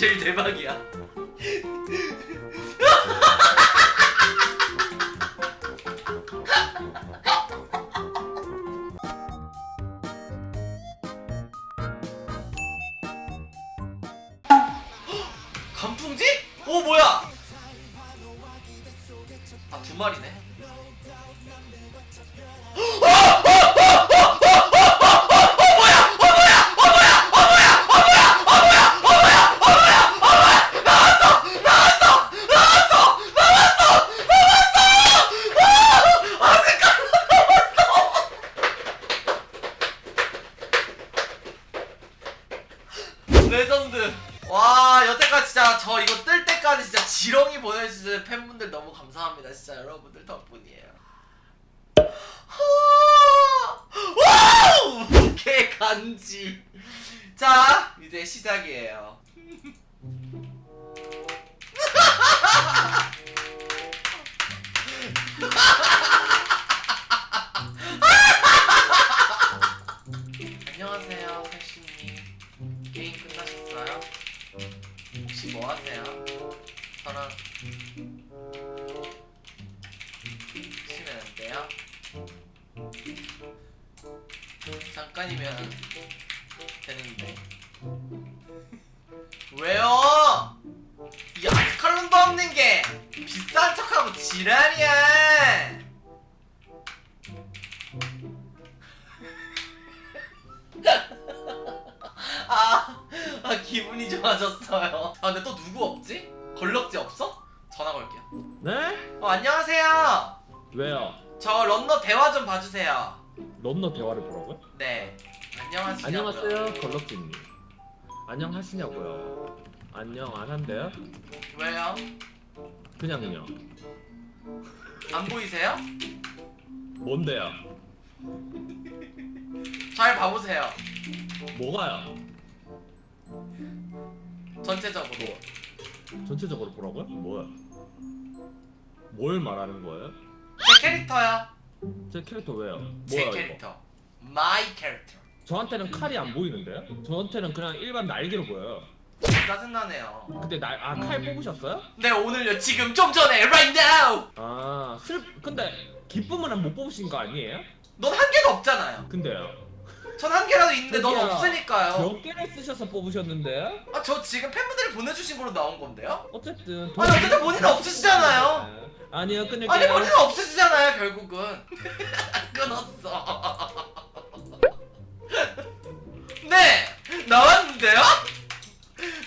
제일 대박이야. 간풍지? 오 뭐야? 아 두 마리네. 레전드. 와 여태까지 진짜 저 이거 뜰 때까지 진짜 지렁이 보내주신 팬분들 너무 감사합니다. 진짜 여러분들 덕분이에요. 와우! 개 간지. 자 이제 시작이에요. 안녕하세요, 세신님. 게임 끝나셨어요? 혹시 뭐 하세요? 척하고 지랄이야. 아, 아 기분이 좋아졌어요. 아 근데 또 누구 없지? 걸럭지 없어? 전화 걸게요. 네? 어 안녕하세요. 왜요? 저 런너 대화 좀 봐주세요. 럼너 대화를 보라고요? 네. 안녕하세요. 안녕하세요 걸럭지님 안녕하시냐고요 안녕 안 한대요? 왜요? 그냥요 안 보이세요? 뭔데요? 잘 봐보세요. 뭐가요? 전체적으로. 전체적으로 보라고요? 뭐야? 뭘 말하는 거예요? 제 캐릭터요. 제 캐릭터 왜요? 제 뭐야 이거? 캐릭터. 마이 캐릭터. 저한테는 칼이 안 보이는데요? 저한테는 그냥 일반 날개로 보여요 진 짜 짜증나네요. 근데 날, 아, 칼 뽑으셨어요? 네 오늘요 지금 좀 전에 right now. 아, 슬, 근데 기쁨은 못 뽑으신 거 아니에요? 넌 한 개도 없잖아요. 근데요 전 한 개라도 있는데 넌 저기요. 없으니까요. 몇 개를 쓰셔서 뽑으셨는데요? 아 저 지금 팬분들이 보내주신 걸로 나온 건데요? 어쨌든 아니 어쨌든 본인 없으시잖아요. 네. 아니요 끊을게요 아니 본인은 없으시잖아요 결국은 끊었어 네 나왔는데요?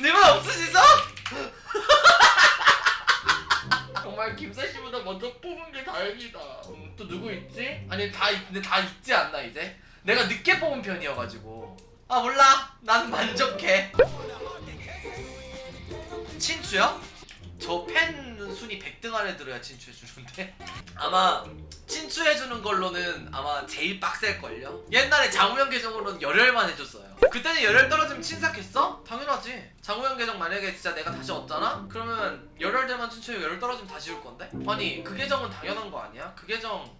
님은 없으시죠? 정말 김사 씨보다 먼저 뽑은 게 다행이다 음, 또 누구 있지? 아니 다 있- 근데 다 있지 않나 이제? 내가 늦게 뽑은 편이어가지고 아 몰라 난 만족해 친추요? 저 팬 순위 100등 안에 들어야 친추해 주는데 아마 친추해주는 걸로는 아마 제일 빡셀걸요? 옛날에 장우영 계정으로는 열혈만 해줬어요 그때는 열혈 떨어지면 친삭했어? 당연하지 장우영 계정 만약에 진짜 내가 다시 얻잖아? 그러면 열혈대만 친추해 열혈 떨어지면 다시 올 건데? 아니 그 계정은 당연한 거 아니야? 그 계정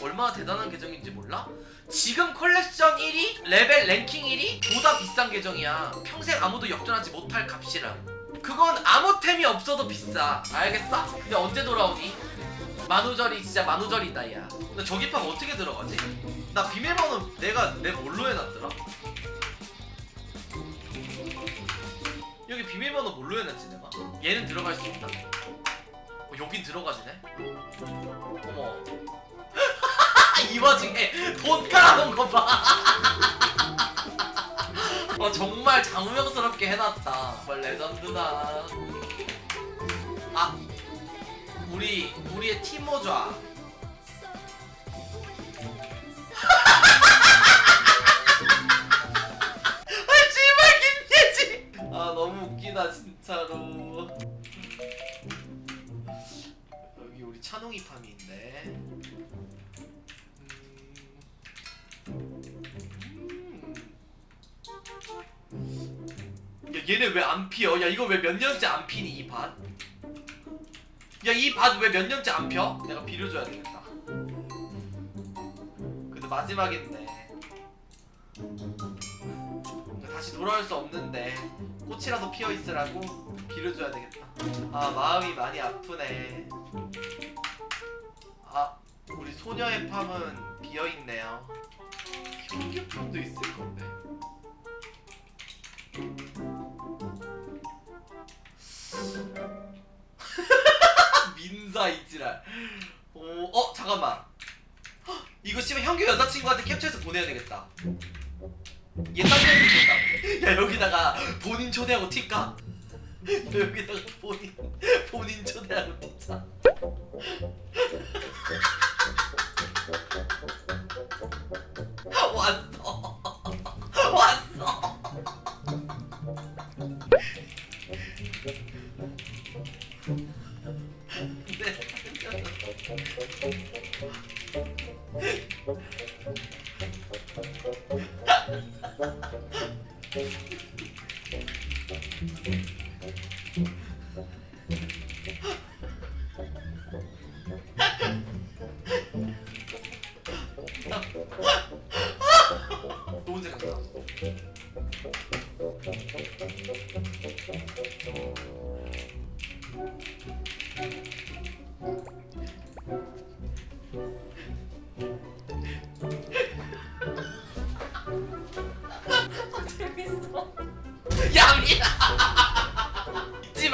얼마나 대단한 계정인지 몰라? 지금 컬렉션 1위, 레벨 랭킹 1위 보다 비싼 계정이야 평생 아무도 역전하지 못할 값이랑 그건 아무 템이 없어도 비싸 알겠어? 근데 언제 돌아오니? 만우절이 진짜 만우절이다 야. 근데 저기판 어떻게 들어가지? 나 비밀번호 내가 내가 뭘로 해놨더라? 여기 비밀번호 뭘로 해놨지 내가? 얘는 들어갈 수 있다 어, 여긴 들어가지네? 어머. 이 와중에 돈 깔아놓은 거 봐. 어 정말 장우명스럽게 해놨다. 정말 레전드다. 아 우리 우리의 티모좌 아 씨발 김예지. 아 너무 웃기다 진짜로. 여기 우리 찬웅이 팜인데. 야 얘네 왜 안 피어? 야 이거 왜 몇 년째 안 피니 이 밭? 야이 밭 왜 몇 년째 안 펴? 내가 비료줘야 되겠다 근데 마지막인데 다시 돌아올 수 없는데 꽃이라도 피어 있으라고 빌어줘야 되겠다. 아 마음이 많이 아프네. 아 우리 소녀의 팜은 비어 있네요. 보내야 되겠다. 옛날 캡처 야 여기다가 본인 초대하고 튈까? 여기다가 본인 본인 초대하고 튀자. 왔어. 왔어. 너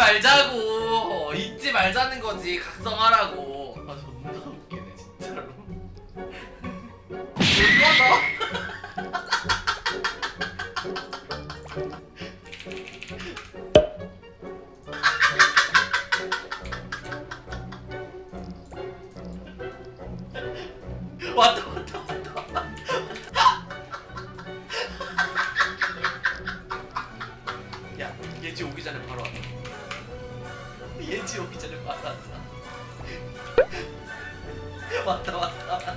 말자고. 잊지 말자는 거지. 각성하라고. 아 존나 웃기네 진짜로. 이거다. 왔다 왔다 왔다. 야 예지 오기 전에 바로 왔다. 예지 오기 전에 왔다. 왔다 왔다 왔다.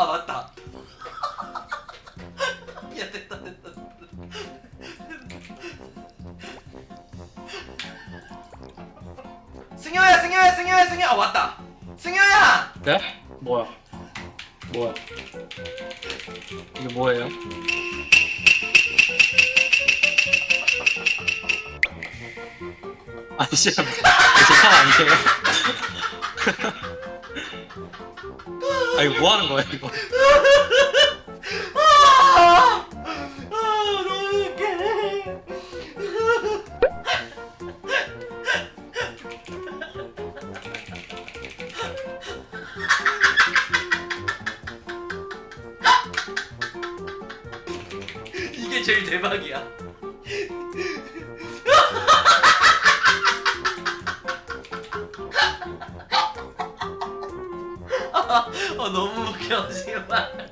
아 맞다. 야 됐다 됐다. 승효야 승효야 승효야 승효 아 왔다. 승효야. 네? 뭐야? 뭐야? 이게 뭐예요? 아니 진짜 제참 아니에요? 아 이거 뭐 하는 거야 이거? 이게 제일 대박이야. 아 너무 웃겨 제발.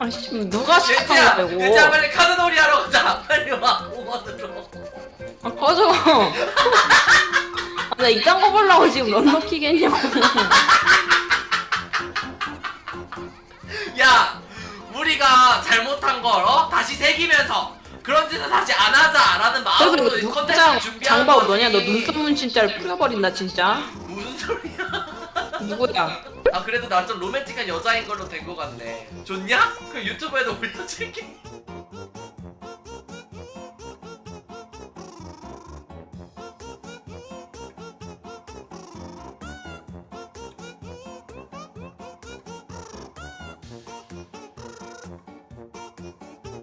아씨 누가 예지야, 시작한 거야 예지야 이거 빨리 카드 놀이 하러 가자. 빨리 와 공원으로. 아 꺼져 아, 나 이딴 거 보려고 지금 런너 키겠냐고 야, 우리가 잘못한 걸 어? 다시 새기면서 그런 짓을 다시 안 하자라는 마음으로 이 이거 누가 준비한 장바오 거지. 너냐 너 눈썹 문 진짜를 풀어버린다 진짜 무슨 소리야? 누구야 아 그래도 나좀 로맨틱한 여자인 걸로 된 거 같네. 좋냐? 그 유튜브에도 올려줄게.